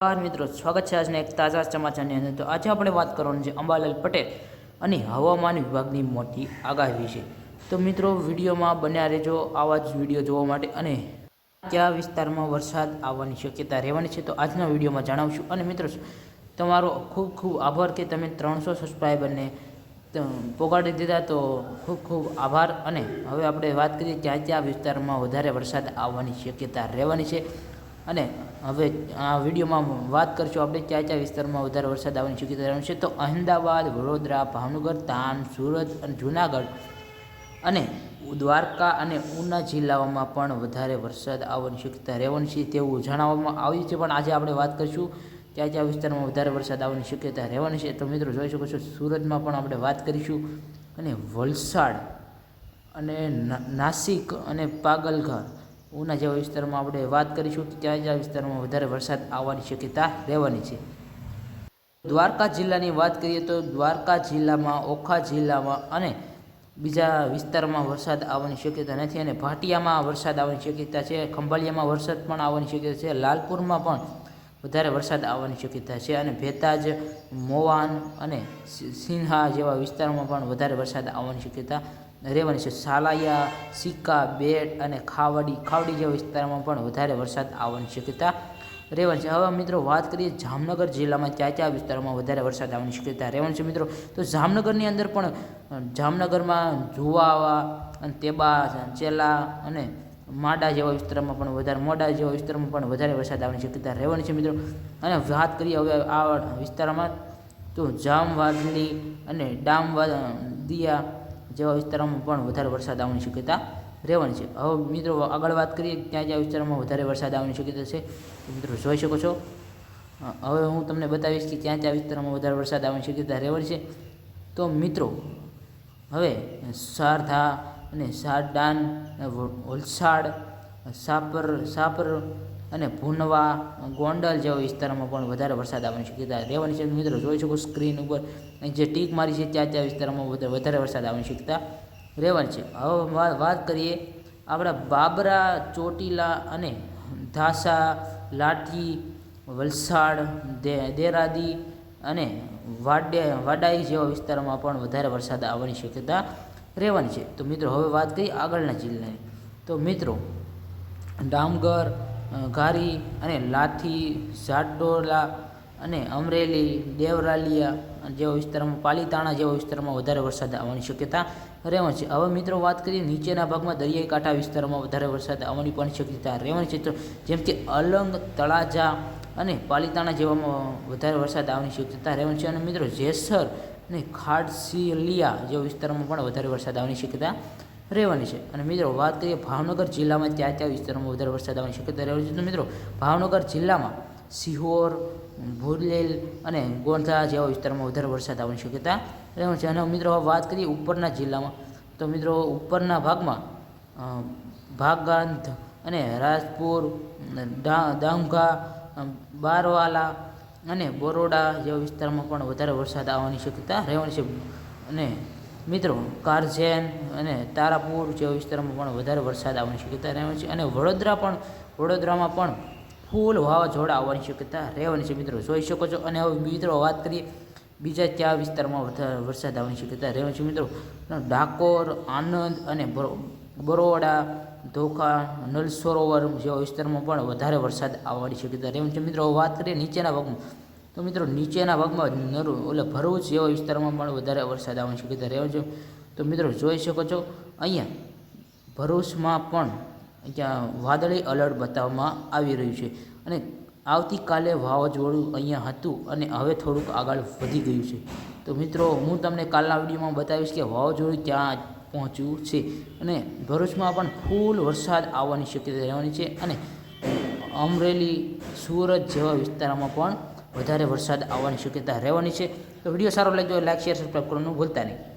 નમસ્કાર મિત્રો, સ્વાગત છે આજના એક તાજા સમાચારની અંદર. તો આજે આપણે વાત કરવાની છે અંબાલાલ પટેલ અને હવામાન વિભાગની મોટી આગાહી વિશે. તો મિત્રો, વિડીયોમાં બન્યા રહેજો આવા જ વીડિયો જોવા માટે અને કયા વિસ્તારમાં વરસાદ આવવાની શક્યતા રહેવાની છે તો આજના વિડીયોમાં જણાવશું. અને મિત્રો, તમારો ખૂબ ખૂબ આભાર કે તમે ત્રણસો સબસ્ક્રાઈબરને પોગાડી દીધા તો ખૂબ ખૂબ આભાર. અને હવે આપણે વાત કરીએ ક્યાં ક્યાં વિસ્તારમાં વધારે વરસાદ આવવાની શક્યતા રહેવાની છે. અને હવે આ વિડીયોમાં વાત કરશું આપણે ક્યાં ક્યાં વિસ્તારમાં વધારે વરસાદ આવવાની શક્યતા રહેશે તો અહેમદાબાદ, વડોદરા, ભાવનગર, તાન, સુરત અને જુનાગઢ અને દ્વારકા અને ઉના જિલ્લાઓમાં પણ વધારે વરસાદ આવવાની શક્યતા રહેવાની છે તેવું જણાવવામાં આવ્યું છે. પણ આજે આપણે વાત કરીશું ક્યાં ક્યાં વિસ્તારમાં વધારે વરસાદ આવવાની શક્યતા રહેવાની છે. તો મિત્રો જોઈ શકો છો, સુરતમાં પણ આપણે વાત કરીશું અને વલસાડ અને નાસિક અને પાગલઘર ઉના જેવા વિસ્તારમાં આપણે વાત કરીશું કે ક્યાં ક્યાં વિસ્તારમાં વધારે વરસાદ આવવાની શક્યતા રહેવાની છે. દ્વારકા જિલ્લાની વાત કરીએ તો દ્વારકા જિલ્લામાં, ઓખા જિલ્લામાં અને બીજા વિસ્તારમાં વરસાદ આવવાની શક્યતા નથી અને ભાટિયામાં વરસાદ આવવાની શક્યતા છે, ખંભાળિયામાં વરસાદ પણ આવવાની શક્યતા છે, લાલપુરમાં પણ વધારે વરસાદ આવવાની શક્યતા છે અને ભેતાજ, મોવાન અને સિન્હા જેવા વિસ્તારમાં પણ વધારે વરસાદ આવવાની શક્યતા રહેવાની છે. સાલાયા, સિક્કા, બેટ અને ખાવડી ખાવડી જેવા વિસ્તારમાં પણ વધારે વરસાદ આવવાની શક્યતા રહેવાની છે. હવે મિત્રો વાત કરીએ જામનગર જિલ્લામાં ક્યાં ક્યાં વિસ્તારોમાં વધારે વરસાદ આવવાની શક્યતા રહેવાની છે મિત્રો? તો જામનગરની અંદર પણ જામનગરમાં જુવાવા અને તેબા ચેલા અને માડા જેવા વિસ્તારમાં પણ વધારે, મોડા જેવા વિસ્તારમાં પણ વધારે વરસાદ આવવાની શક્યતા રહેવાની છે મિત્રો. અને વાત કરીએ હવે આ વિસ્તારમાં, તો જામવાદની અને ડામવા દિયા જેવા વિસ્તારોમાં પણ વધારે વરસાદ આવવાની શક્યતા રહેવાની છે. હવે મિત્રો, આગળ વાત કરીએ, ત્યાં જ્યાં વિસ્તારોમાં વધારે વરસાદ આવવાની શક્યતા છે મિત્રો જોઈ શકો છો. હવે હું તમને બતાવીશ કે ત્યાં ત્યાં વિસ્તારોમાં વધારે વરસાદ આવવાની શક્યતા રહેવાની છે. તો મિત્રો, હવે સારધા અને સારડાન વલસાડ, સાપર સાપર અને ભુનવા, ગોંડલ જેવા વિસ્તારોમાં પણ વધારે વરસાદ આવવાની શક્યતા રહેવાની છે મિત્રો જોઈ શકો સ્ક્રીન ઉપર. જે ટીક મારી છે ત્યાં ત્યાં વિસ્તારોમાં વધારે વરસાદ આવવાની શક્યતા રહેવાની છે. હવે વાત કરીએ આપણા બાબરા, ચોટીલા અને ધાસા, લાઠી, વલસાડ દેરાદી અને વાડે વાડાઈ જેવા વિસ્તારોમાં પણ વધારે વરસાદ આવવાની શક્યતા રહેવાની છે. તો મિત્રો, હવે વાત કરીએ આગળના જિલ્લાની. તો મિત્રો ડામગર ઘારી અને લાઠી જાટોલા અને અમરેલી, દેવરાલિયા જેવા વિસ્તારમાં, પાલીતાણા જેવા વિસ્તારમાં વધારે વરસાદ આવવાની શક્યતા રહેવાની છે. હવે મિત્રો વાત કરીએ નીચેના ભાગમાં દરિયાઈ કાંઠા વિસ્તારોમાં વધારે વરસાદ આવવાની પણ શક્યતા રહેવાની છે. જેમ કે અલંગ, તળાજા અને પાલીતાણા જેવામાં વધારે વરસાદ આવવાની શક્યતા રહેવાની છે. અને મિત્રો જેસર અને ખાડસીલિયા જેવા વિસ્તારોમાં પણ વધારે વરસાદ આવવાની શક્યતા રહેવાની છે. અને મિત્રો, વાત કરીએ ભાવનગર જિલ્લામાં ત્યાં ત્યાં વિસ્તારોમાં વધારે વરસાદ આવવાની શક્યતા રહેવાની છે. તો મિત્રો, ભાવનગર જિલ્લામાં સિહોર ભુલેલ અને ગોંધા જેવા વિસ્તારોમાં વધારે વરસાદ આવવાની શક્યતા રહેવાની છે. અને મિત્રો વાત કરીએ ઉપરના જિલ્લામાં. તો મિત્રો, ઉપરના ભાગમાં ભાગાંધ અને રાજપુર દામઘા બારવાલા અને બરોડા જેવા વિસ્તારમાં પણ વધારે વરસાદ આવવાની શક્યતા રહેવાની છે. અને મિત્રો કારઝેન અને તારાપુર જેવા વિસ્તારમાં પણ વધારે વરસાદ આવવાની શક્યતા રહેવાની છે અને વડોદરા પણ, વડોદરામાં પણ ફૂલ વાવાઝોડા આવવાની શક્યતા રહેવાની છે મિત્રો. જોઈ શકો છો અને હવે મિત્રો વાત કરીએ, બીજા ત્યાં વિસ્તારમાં વધારે વરસાદ આવવાની શક્યતા રહેવાની છે મિત્રો? ડાકોર આનંદ અને બરોડા, ધોખા નલ સરોવર જેવા વિસ્તારમાં પણ વધારે વરસાદ આવવાની શક્યતા રહેવાની છે મિત્રો. વાત કરીએ નીચેના ભાગમાં. તો મિત્રો નીચેના ભાગમાં નરુ એટલે ભરૂચ જેવા વિસ્તારમાં પણ વધારે વરસાદ આવવાની શક્યતા રહેવા છે. તો મિત્રો જોઈ શકો છો, અહીંયા ભરૂચમાં પણ ત્યાં વાદળી અલર્ટ બતાવવામાં આવી રહ્યું છે. અને આવતીકાલે વાવાઝોડું અહીંયા હતું અને હવે થોડુંક આગળ વધી ગયું છે. તો મિત્રો હું તમને કાલના વિડીયોમાં બતાવીશ કે વાવાઝોડું ક્યાં પહોંચ્યું છે. અને ભરૂચમાં પણ ફૂલ વરસાદ આવવાની શક્યતા રહેવાની છે અને અમરેલી, સુરત જેવા વિસ્તારોમાં પણ વધારે વરસાદ આવવાની શક્યતા રહેવાની છે. તો વીડિયો સારો લાગ્યો લાઈક શેર સબસ્ક્રાઈબ કરવાનું ભૂલતા નહીં.